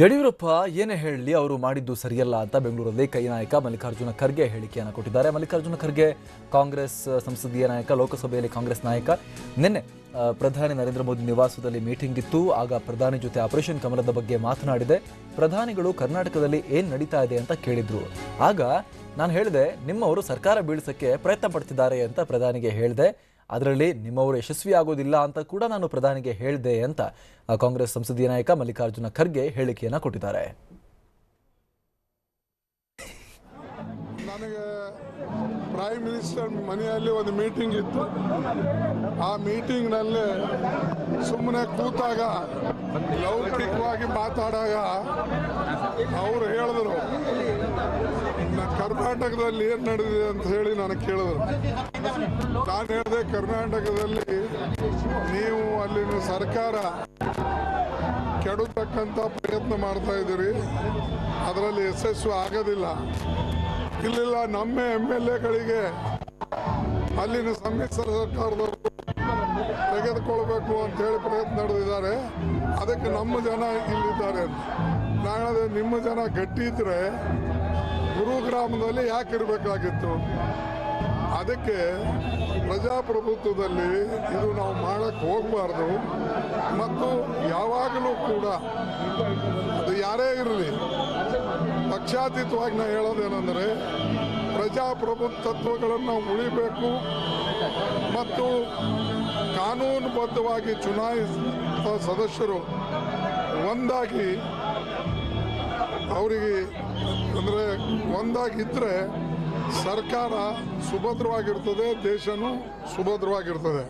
ಯಡಿಯೂರಪ್ಪ ಏನೇ ಹೇಳಲಿ ಅವರು ಮಾಡಿದ್ದು ಸರಿಯಲ್ಲ ಅಂತ ಬೆಂಗಳೂರಲ್ಲಿ ಕೈ ನಾಯಕ ಮಲ್ಲಿಕಾರ್ಜುನ ಖರ್ಗೆ ಹೇಳಿಕೆಯನ್ನು ಕೊಟ್ಟಿದ್ದಾರೆ. ಮಲ್ಲಿಕಾರ್ಜುನ ಖರ್ಗೆ ಕಾಂಗ್ರೆಸ್ ಸಂಸದೀಯ ನಾಯಕ, ಲೋಕಸಭೆಯಲ್ಲಿ ಕಾಂಗ್ರೆಸ್ ನಾಯಕ. ನಿನ್ನೆ ಪ್ರಧಾನಿ ನರೇಂದ್ರ ಮೋದಿ ನಿವಾಸದಲ್ಲಿ ಮೀಟಿಂಗ್ ಇತ್ತು. ಆಗ ಪ್ರಧಾನಿ ಜೊತೆ ಆಪರೇಷನ್ ಕಮಲದ ಬಗ್ಗೆ ಮಾತನಾಡಿದೆ. ಪ್ರಧಾನಿಗಳು ಕರ್ನಾಟಕದಲ್ಲಿ ಏನು ನಡೀತಾ ಇದೆ ಅಂತ ಕೇಳಿದ್ರು. ಆಗ ನಾನು ಹೇಳಿದೆ, ನಿಮ್ಮವರು ಸರ್ಕಾರ ಬೀಳಿಸಕ್ಕೆ ಪ್ರಯತ್ನ ಪಡ್ತಿದ್ದಾರೆ ಅಂತ ಪ್ರಧಾನಿಗೆ ಹೇಳಿದೆ. ಅದರಲ್ಲಿ ನಿಮ್ಮವರು ಯಶಸ್ವಿ ಆಗೋದಿಲ್ಲ ಅಂತ ಕೂಡ ನಾನು ಪ್ರಧಾನಿಗೆ ಹೇಳಿದೆ ಅಂತ ಕಾಂಗ್ರೆಸ್ ಸಂಸದೀಯ ನಾಯಕ ಮಲ್ಲಿಕಾರ್ಜುನ ಖರ್ಗೆ ಹೇಳಿಕೆಯನ್ನು ಕೊಟ್ಟಿದ್ದಾರೆ. ನನಗೆ ಪ್ರೈಮ್ ಮಿನಿಸ್ಟರ್ ಮನೆಯಲ್ಲಿ ಒಂದು ಮೀಟಿಂಗ್ ಇತ್ತು. ಆ ಮೀಟಿಂಗ್ನಲ್ಲಿ ಸುಮ್ಮನೆ ಕೂತಾಗ, ಲೌಕಿಕವಾಗಿ ಮಾತಾಡಾಗ ಅವರು ಹೇಳಿದ್ರು "ನ- ಕರ್ನಾಟಕದಲ್ಲಿ ಏನು ನಡೆದಿದೆ ಅಂತ ಹೇಳಿ ನನಗೆ ಕೇಳಿದ್ರು ನಾನು ಹೇಳಿದೆ ಕರ್ನಾಟಕದಲ್ಲಿ ನೀವು ಅಲ್ಲಿನ ಸರ್ಕಾರ ಕೆಡತಕ್ಕಂಥ ಪ್ರಯತ್ನ ಮಾಡ್ತಾ ಇದ್ದೀರಿ. ಅದರಲ್ಲಿ ಯಶಸ್ಸು ಆಗೋದಿಲ್ಲ. ಇಲ್ಲಿಲ್ಲ ನಮ್ಮ ಎಂ ಎಲ್ ಎಗಳಿಗೆ ಅಲ್ಲಿನ ಸಮ್ಮಿಶ್ರ ಸರ್ಕಾರದವರು ತೆಗೆದುಕೊಳ್ಬೇಕು ಅಂತ ಹೇಳಿ ಪ್ರಯತ್ನ ನಡೆದಿದ್ದಾರೆ. ಅದಕ್ಕೆ ನಮ್ಮ ಜನ ಇಲ್ಲಿದ್ದಾರೆ ಅಂತ. ನಾನು ಹೇಳಿದೆ, ನಿಮ್ಮ ಜನ ಗಟ್ಟಿ ಇದ್ರೆ ಗುರುಗ್ರಾಮದಲ್ಲಿ ಯಾಕೆ ಇರಬೇಕಾಗಿತ್ತು? ಅದಕ್ಕೆ ಪ್ರಜಾಪ್ರಭುತ್ವದಲ್ಲಿ ಇದು ನಾವು ಮಾಡಕ್ಕೆ ಹೋಗಬಾರ್ದು. ಮತ್ತು ಯಾವಾಗಲೂ ಕೂಡ ಅದು ಯಾರೇ ಇರಲಿ, ಪಕ್ಷಾತೀತವಾಗಿ ನಾನು ಹೇಳೋದೇನೆಂದರೆ ಪ್ರಜಾಪ್ರಭುತ್ವಗಳನ್ನು ಉಳಿಬೇಕು ಮತ್ತು ಕಾನೂನುಬದ್ಧವಾಗಿ ಚುನಾಯಿಸಿದ ಸದಸ್ಯರು ಒಂದಾಗಿ ಅವರಿಗೆ ಅಂದರೆ ಒಂದಾಗಿದ್ದರೆ ಸರ್ಕಾರ ಸುಭದ್ರವಾಗಿರ್ತದೆ ದೇಶನೂ ಸುಭದ್ರವಾಗಿರ್ತದೆ.